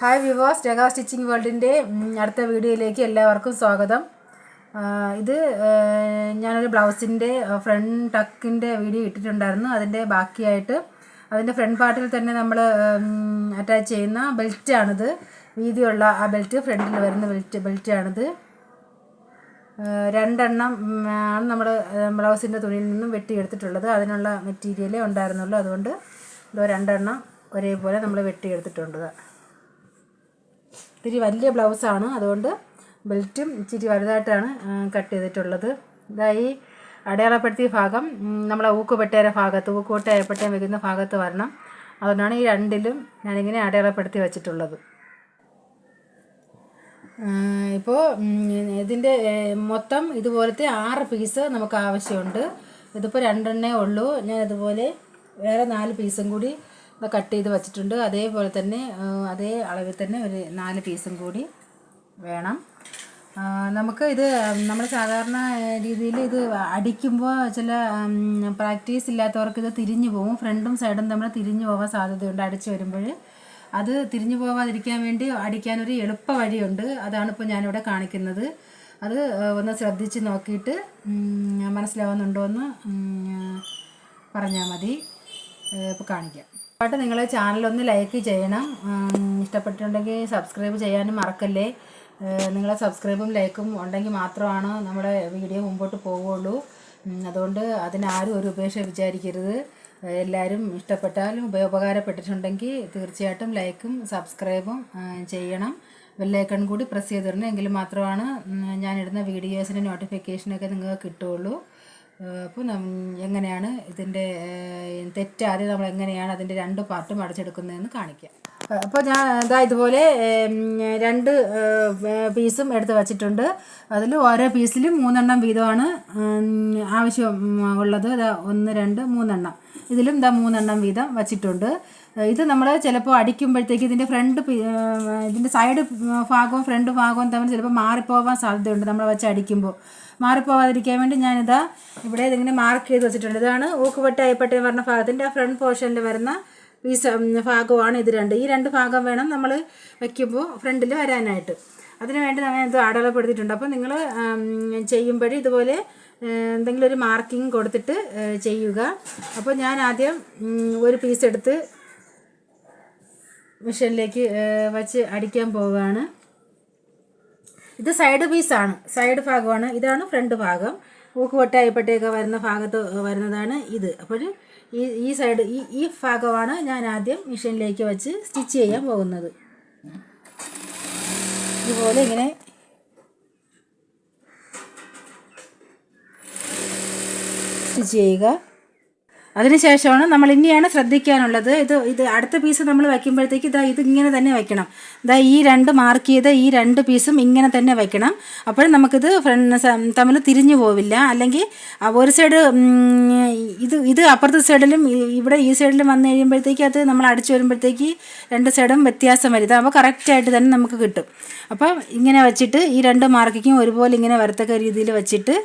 Hi വിവാസ് രേഖ stitching വേൾഡിന്റെ അടുത്ത വീഡിയോയിലേക്ക് എല്ലാവർക്കും സ്വാഗതം. ഇത് ഞാനൊരു ബ്ലൗസിന്റെ ഫ്രണ്ട് ടക്കിന്റെ വീഡിയോ ഇട്ടിട്ടുണ്ടായിരുന്നു. അതിന്റെ ബാക്കിയായിട്ട് അതിന്റെ ഫ്രണ്ട് പാർട്ടിൽ തന്നെ നമ്മൾ അറ്റാച്ച് ചെയ്യുന്ന ബെൽറ്റാണിത് വീതിയുള്ള ആ ബെൽറ്റ് ഫ്രണ്ടിൽ വരുന്ന ബെൽറ്റ് ബെൽറ്റാണിത് രണ്ടെണ്ണം ആണ് നമ്മൾ ബ്ലൗസിന്റെ തുണിയിൽ നിന്നും വെട്ടിയെടുത്തിട്ടുള്ളത്. അതിനുള്ള മെറ്റീരിയലേ ഉണ്ടായിരുന്നുള്ളൂ. അതുകൊണ്ട് രണ്ടെണ്ണം ഒരേപോലെ നമ്മൾ വെട്ടിയെടുത്തിട്ടുണ്ട്. ഇത്തിരി വലിയ ബ്ലൗസാണ്. അതുകൊണ്ട് ബെൽറ്റും ഇച്ചിരി വലുതായിട്ടാണ് കട്ട് ചെയ്തിട്ടുള്ളത്. ഇതായി അടയാളപ്പെടുത്തിയ ഭാഗം നമ്മളെ ഊക്കുപെട്ടേരെ ഭാഗത്ത് ഊക്കുപെട്ടയപ്പട്ടയം വെക്കുന്ന ഭാഗത്ത് വരണം. അതുകൊണ്ടാണ് ഈ രണ്ടിലും ഞാനിങ്ങനെ അടയാളപ്പെടുത്തി വച്ചിട്ടുള്ളത്. ഇപ്പോൾ ഇതിന്റെ മൊത്തം ഇതുപോലത്തെ ആറ് പീസ് നമുക്ക് ആവശ്യമുണ്ട്. ഇതിപ്പോൾ രണ്ടെണ്ണേ ഉള്ളൂ. ഞാൻ ഇതുപോലെ വേറെ നാല് പീസും കൂടി കട്ട് ചെയ്ത് വച്ചിട്ടുണ്ട്. അതേപോലെ തന്നെ അതേ അളവിൽ തന്നെ ഒരു നാല് പീസും കൂടി വേണം. നമുക്ക് ഇത് നമ്മൾ സാധാരണ രീതിയിൽ ഇത് അടിക്കുമ്പോൾ ചില പ്രാക്ടീസ് ഇല്ലാത്തവർക്ക് ഇത് തിരിഞ്ഞു പോകും. ഫ്രണ്ടും സൈഡും തമ്മിൽ തിരിഞ്ഞു പോകാൻ സാധ്യതയുണ്ട് അടിച്ചു വരുമ്പോൾ. അത് തിരിഞ്ഞു പോകാതിരിക്കാൻ വേണ്ടി അടിക്കാനൊരു എളുപ്പ വഴിയുണ്ട്. അതാണ് ഇപ്പോൾ ഞാനിവിടെ കാണിക്കുന്നത്. അത് ഒന്ന് ശ്രദ്ധിച്ച് നോക്കിയിട്ട് മനസ്സിലാവുന്നുണ്ടോ എന്ന് പറഞ്ഞാൽ മതി. ഇപ്പോൾ കാണിക്കാം. പാട്ട് നിങ്ങൾ ചാനലൊന്ന് ലൈക്ക് ചെയ്യണം. ഇഷ്ടപ്പെട്ടിട്ടുണ്ടെങ്കിൽ സബ്സ്ക്രൈബ് ചെയ്യാനും മറക്കല്ലേ? നിങ്ങളെ സബ്സ്ക്രൈബും ലൈക്കും ഉണ്ടെങ്കിൽ മാത്രമാണ് നമ്മുടെ വീഡിയോ മുമ്പോട്ട് പോവുകയുള്ളൂ. ഉം, അതുകൊണ്ട് അതിനാരും ഒരു ഉപേക്ഷ വിചാരിക്കരുത്. എല്ലാവരും ഇഷ്ടപ്പെട്ടാലും ഉപ ഉപകാരപ്പെട്ടിട്ടുണ്ടെങ്കിൽ തീർച്ചയായിട്ടും ലൈക്കും സബ്സ്ക്രൈബും ചെയ്യണം. ബെല്ലൈക്കൺ കൂടി പ്രസ് ചെയ്തിടണം. എങ്കിൽ മാത്രമാണ് ഞാനിടുന്ന വീഡിയോസിന്റെ നോട്ടിഫിക്കേഷനൊക്കെ നിങ്ങൾക്ക് കിട്ടുകയുള്ളൂ. അപ്പോൾ എങ്ങനെയാണ് ഇതിന്റെ തെറ്റാതെ നമ്മൾ എങ്ങനെയാണ് അതിന്റെ രണ്ട് പാർട്ടും അടച്ചെടുക്കുന്നതെന്ന് കാണിക്കാം. അപ്പോൾ ഞാൻ ഇതാ ഇതുപോലെ രണ്ട് പീസും എടുത്ത് വച്ചിട്ടുണ്ട്. അതിൽ ഓരോ പീസിലും മൂന്നെണ്ണം വീതമാണ് ആവശ്യം ഉള്ളത്. ഇതാ ഒന്ന് രണ്ട് മൂന്നെണ്ണം. ഇതിലും ഇതാ മൂന്നെണ്ണം വീതം വച്ചിട്ടുണ്ട്. ഇത് നമ്മൾ ചിലപ്പോൾ അടിക്കുമ്പോഴത്തേക്ക് ഇതിന്റെ ഫ്രണ്ട് ഇതിന്റെ സൈഡ് ഭാഗവും ഫ്രണ്ട് ഭാഗവും തമ്മിൽ ചിലപ്പോൾ മാറിപ്പോകാൻ സാധ്യതയുണ്ട് നമ്മൾ വെച്ച് അടിക്കുമ്പോൾ മാറിപ്പോവാതിരിക്കാൻ വേണ്ടി ഞാനിതാ ഇവിടെ ഇതിങ്ങനെ മാർക്ക് ചെയ്ത് വെച്ചിട്ടുണ്ട്. ഇതാണ് ഊക്കുപട്ട എന്ന് പറഞ്ഞ ഭാഗത്തിന്റെ ആ ഫ്രണ്ട് പോർഷനിൽ വരുന്ന പീസ് ഭാഗമാണ് ഇത് രണ്ട്. ഈ രണ്ട് ഭാഗം വേണം നമ്മൾ വയ്ക്കുമ്പോൾ ഫ്രണ്ടിൽ വരാനായിട്ട്. അതിനുവേണ്ടി നമ്മൾ ഇത് അടയാളപ്പെടുത്തിയിട്ടുണ്ട് അപ്പോൾ നിങ്ങൾ ചെയ്യുമ്പോഴേ ഇതുപോലെ എന്തെങ്കിലും ഒരു മാർക്കിംഗ് കൊടുത്തിട്ട് ചെയ്യുക. അപ്പോൾ ഞാൻ ആദ്യം ഒരു പീസ് എടുത്ത് മെഷീനിലേക്ക് വച്ച് അടിക്കാൻ പോവുകയാണ്. ഇത് സൈഡ് പീസാണ് സൈഡ് ഭാഗമാണ്. ഇതാണ് ഫ്രണ്ട് ഭാഗം. ഊക്കുവട്ടായപ്പട്ടയൊക്കെ വരുന്ന ഭാഗത്ത് വരുന്നതാണ് ഇത്. അപ്പോൾ ഈ ഈ സൈഡ് ഈ ഈ ഭാഗമാണ് ഞാൻ ആദ്യം മെഷീനിലേക്ക് വെച്ച് സ്റ്റിച്ച് ചെയ്യാൻ പോകുന്നത്. ഇതുപോലെ ഇങ്ങനെ സ്റ്റിച്ച് ചെയ്യുക. അതിനുശേഷമാണ് നമ്മൾ ഇനിയാണ് ശ്രദ്ധിക്കാനുള്ളത്. ഇത് ഇത് അടുത്ത പീസ് നമ്മൾ വയ്ക്കുമ്പോഴത്തേക്ക് ഇതാ ഇത് ഇങ്ങനെ തന്നെ വയ്ക്കണം. ഇതാ ഈ രണ്ട് മാർക്ക് ചെയ്ത ഈ രണ്ട് പീസും ഇങ്ങനെ തന്നെ വയ്ക്കണം. അപ്പോഴും നമുക്കിത് തമ്മിൽ തിരിഞ്ഞു പോവില്ല. അല്ലെങ്കിൽ ഒരു സൈഡ് ഇത് ഇത് അപ്പുറത്തെ സൈഡിലും ഇവിടെ ഈ സൈഡിലും വന്നു കഴിയുമ്പോഴത്തേക്ക് അത് നമ്മൾ അടിച്ചു വരുമ്പോഴത്തേക്ക് രണ്ട് സൈഡും വ്യത്യാസം വരും. അപ്പോൾ കറക്റ്റായിട്ട് തന്നെ നമുക്ക് കിട്ടും. അപ്പോൾ ഇങ്ങനെ വെച്ചിട്ട് ഈ രണ്ട് മാർക്കിക്കും ഒരുപോലെ ഇങ്ങനെ വരത്തക്ക രീതിയിൽ വെച്ചിട്ട്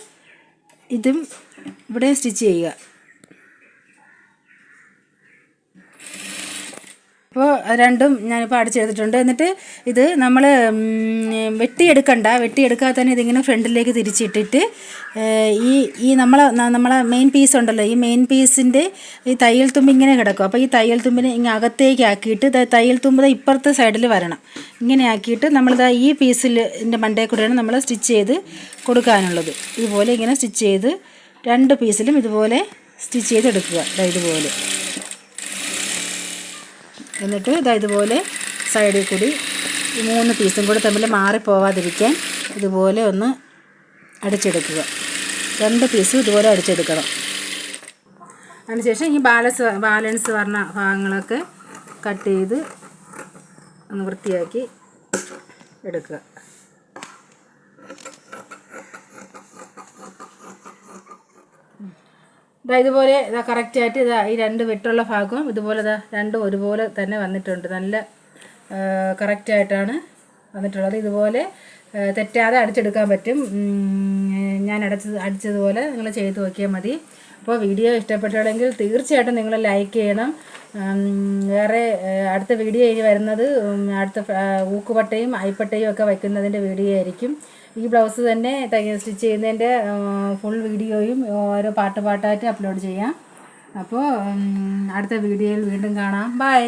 ഇതും ഇവിടെ സ്റ്റിച്ച് ചെയ്യുക. അപ്പോൾ രണ്ടും ഞാനിപ്പോൾ അടിച്ചെടുത്തിട്ടുണ്ട്. എന്നിട്ട് ഇത് നമ്മൾ വെട്ടിയെടുക്കണ്ട. വെട്ടിയെടുക്കാതെ തന്നെ ഇതിങ്ങനെ ഫ്രണ്ടിലേക്ക് തിരിച്ചിട്ടിട്ട് ഈ ഈ നമ്മളെ നമ്മളെ മെയിൻ പീസ് ഉണ്ടല്ലോ. ഈ മെയിൻ പീസിന്റെ ഈ തയ്യൽ തുമ്പ് ഇങ്ങനെ കിടക്കും. അപ്പോൾ ഈ തയ്യൽ തുമ്പിനെ ഇങ്ങനെ അകത്തേക്ക് ആക്കിയിട്ട് തയ്യൽ തുമ്പ് ഇപ്പുറത്തെ സൈഡിൽ വരണം. ഇങ്ങനെ ആക്കിയിട്ട് നമ്മളിതാ ഈ പീസിൽ എന്റെ മണ്ടേ കൂടെയാണ് നമ്മൾ സ്റ്റിച്ച് ചെയ്ത് കൊടുക്കാനുള്ളത്. ഇതുപോലെ ഇങ്ങനെ സ്റ്റിച്ച് ചെയ്ത് രണ്ട് പീസിലും ഇതുപോലെ സ്റ്റിച്ച് ചെയ്തെടുക്കുക. ഇതുപോലെ. എന്നിട്ട് ഇതാ ഇതുപോലെ സൈഡിൽ കൂടി ഈ മൂന്ന് പീസും കൂടി തമ്മിൽ മാറിപ്പോവാതിരിക്കാൻ ഇതുപോലെ ഒന്ന് അടിച്ചെടുക്കുക. രണ്ട് പീസും ഇതുപോലെ അടിച്ചെടുക്കണം. അതിനുശേഷം ഈ ബാലൻസ് ബാലൻസ് പറഞ്ഞ ഭാഗങ്ങളൊക്കെ കട്ട് ചെയ്ത് ഒന്ന് വൃത്തിയാക്കി എടുക്കുക. ഇതാ ഇതുപോലെ ഇതാ കറക്റ്റായിട്ട് ഇതാ ഈ രണ്ട് വെട്ടുള്ള ഭാഗവും ഇതുപോലെ ഇതാ രണ്ടും ഒരുപോലെ തന്നെ വന്നിട്ടുണ്ട്. നല്ല കറക്റ്റായിട്ടാണ് വന്നിട്ടുള്ളത്. ഇതുപോലെ തെറ്റാതെ അടിച്ചെടുക്കാൻ പറ്റും. ഞാൻ അടച്ചത് അടിച്ചതുപോലെ നിങ്ങൾ ചെയ്ത് നോക്കിയാൽ മതി. അപ്പോൾ വീഡിയോ ഇഷ്ടപ്പെട്ടുണ്ടെങ്കിൽ തീർച്ചയായിട്ടും നിങ്ങൾ ലൈക്ക് ചെയ്യണം. വേറെ അടുത്ത വീഡിയോ ഇനി വരുന്നത് അടുത്ത ഊക്കുപട്ടയും അയപ്പട്ടയും ഒക്കെ വയ്ക്കുന്നതിന്റെ വീഡിയോ ആയിരിക്കും. ഈ ബ്ലൗസ് തന്നെ സ്റ്റിച്ച് ചെയ്യുന്നതിന്റെ ഫുൾ വീഡിയോയും ഓരോ പാട്ട് പാട്ടായിട്ട് അപ്ലോഡ് ചെയ്യാം. അപ്പോൾ അടുത്ത വീഡിയോയിൽ വീണ്ടും കാണാം. ബൈ